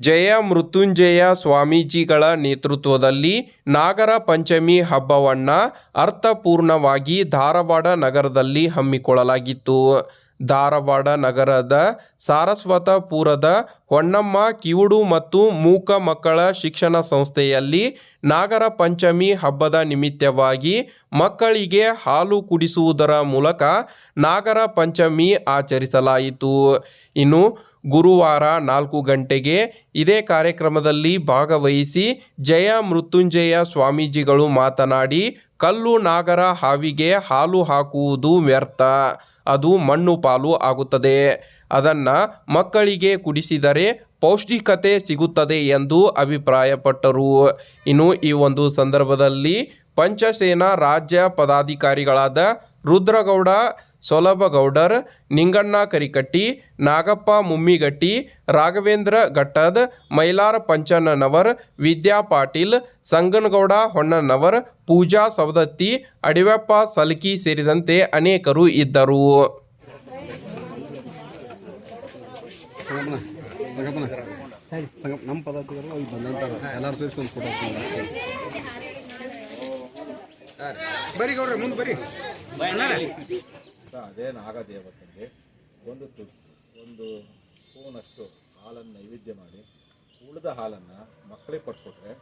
ಜಯ ಮೃತ್ಯುಂಜಯ ಸ್ವಾಮೀಜಿಗಳ ನೇತೃತ್ವದಲ್ಲಿ ನಾಗರ ಪಂಚಮಿ ಹಬ್ಬವನ್ನು ಅರ್ಥಪೂರ್ಣವಾಗಿ ಧಾರವಾಡ ನಗರದಲ್ಲಿ ಹಮ್ಮಿಕೊಳ್ಳಲಾಗಿತ್ತು. ಧಾರವಾಡ ನಗರದ ಸಾರಸ್ವತಪುರದ ಹೊನ್ನಮ್ಮ, ಕಿವುಡು ಮತ್ತು ಮೂಕ ಮಕ್ಕಳ ಶಿಕ್ಷಣ ಸಂಸ್ಥೆಯಲ್ಲಿ ನಾಗರ ಪಂಚಮಿ ಹಬ್ಬದ ನಿಮಿತ್ತವಾಗಿ ಮಕ್ಕಳಿಗೆ ಹಾಲು ಕುಡಿಸುವುದರ ಮೂಲಕ ನಾಗರ ಪಂಚಮಿ ಆಚರಿಸಲಾಯಿತು. ಇನ್ನು ಗುರುವಾರ ನಾಲ್ಕು ಗಂಟೆಗೆ ಇದೇ ಕಾರ್ಯಕ್ರಮದಲ್ಲಿ ಭಾಗವಹಿಸಿ ಜಯ ಮೃತ್ಯುಂಜಯ ಸ್ವಾಮೀಜಿಗಳು ಮಾತನಾಡಿ, ಕಲ್ಲು ನಾಗರ ಹಾವಿಗೆ ಹಾಲು ಹಾಕುವುದು ವ್ಯರ್ಥ. ಅದು ಮಣ್ಣು ಪಾಲು ಆಗುತ್ತದೆ. ಅದನ್ನು ಮಕ್ಕಳಿಗೆ ಕುಡಿಸಿದರೆ ಪೌಷ್ಟಿಕತೆ ಸಿಗುತ್ತದೆ ಎಂದು ಅಭಿಪ್ರಾಯಪಟ್ಟರು. ಇನ್ನು ಈ ಒಂದು ಸಂದರ್ಭದಲ್ಲಿ ಪಂಚಸೇನಾ ರಾಜ್ಯ ಪದಾಧಿಕಾರಿಗಳಾದ ರುದ್ರಗೌಡ, ಸೊಲಭಗೌಡರ್, ನಿಂಗಣ್ಣ ಕರಿಕಟ್ಟಿ, ನಾಗಪ್ಪ ಮುಮ್ಮಿಗಟ್ಟಿ, ರಾಘವೇಂದ್ರ ಘಟ್ಟದ್ ಮೈಲಾರ ಪಂಚಣ್ಣನವರ್, ವಿದ್ಯಾ ಪಾಟೀಲ್, ಸಂಗನಗೌಡ ಹೊನ್ನನವರ್ ಪೂಜಾ ಸವದತ್ತಿ, ಅಡಿವೆಪ್ಪ ಸಲ್ಕಿ ಸೇರಿದಂತೆ ಅನೇಕರು ಇದ್ದರು. ಬರೀ ಗೌಡ್ರೆ, ಮುಂದೆ ಬರೀ ಅದೇ ನಾಗದೇವತೆಗೆ ಒಂದು ತು- ಒಂದು ಸ್ಪೂನಷ್ಟು ಹಾಲನ್ನು ನೈವೇದ್ಯ ಮಾಡಿ, ಉಳಿದ ಹಾಲನ್ನು ಮಕ್ಕಳಿಗೆ ಕೊಟ್ಕೊಟ್ರೆ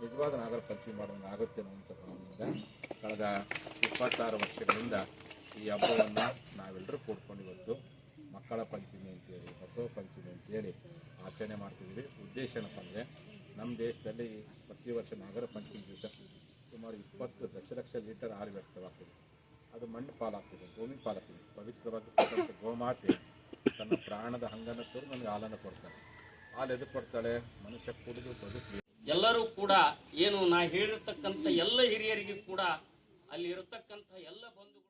ನಿಜವಾದ ನಾಗರ ಪಂಚಮಿ ಮಾಡೋದು ಆಗುತ್ತೆ ಅನ್ನುವಂಥ ಭಾವನೆಯಿಂದ ಕಳೆದ ಇಪ್ಪತ್ತಾರು ವರ್ಷಗಳಿಂದ ಈ ಹಬ್ಬವನ್ನು ನಾವೆಲ್ಲರೂ ಕೂಡ್ಕೊಂಡು ಇವತ್ತು ಮಕ್ಕಳ ಪಂಚಮಿ ಅಂತೇಳಿ, ಬಸವ ಪಂಚಮಿ ಅಂತೇಳಿ ಆಚರಣೆ ಮಾಡ್ತಿದ್ದೀವಿ. ಉದ್ದೇಶ ಏನಪ್ಪ ಅಂದರೆ ನಮ್ಮ ದೇಶದಲ್ಲಿ ಪ್ರತಿ ವರ್ಷ ನಾಗರ ಪಂಚಮಿ ದಿವಸ ಸುಮಾರು ಇಪ್ಪತ್ತು ದಶಲಕ್ಷ ಲೀಟರ್ ಹಾಲು ವ್ಯಕ್ತವಾಗ್ತದೆ ಅದು ಮಣ್ಣು ಪಾಲಾಗ್ತಿದೆ, ಭೂಮಿ ಪಾಲಾಗ್ತಿದೆ. ಪವಿತ್ರವಾಗಿ ಗೋಮಾತೆ ತನ್ನ ಪ್ರಾಣದ ಹಂಗನ್ನು ತೋರು ನನಗೆ ಹಾಲನ್ನು ಕೊಡ್ತಾಳೆ ಹಾಲು ಎದು ಕೊಡ್ತಾಳೆ? ಮನುಷ್ಯ ಕುಡಿದು ಬದುಕಿ ಎಲ್ಲರೂ ಕೂಡ ಏನು ನಾ ಹೇಳಿರ್ತಕ್ಕಂಥ ಎಲ್ಲ ಹಿರಿಯರಿಗೆ ಕೂಡ ಅಲ್ಲಿ ಇರತಕ್ಕಂಥ ಎಲ್ಲ ಬಂಧು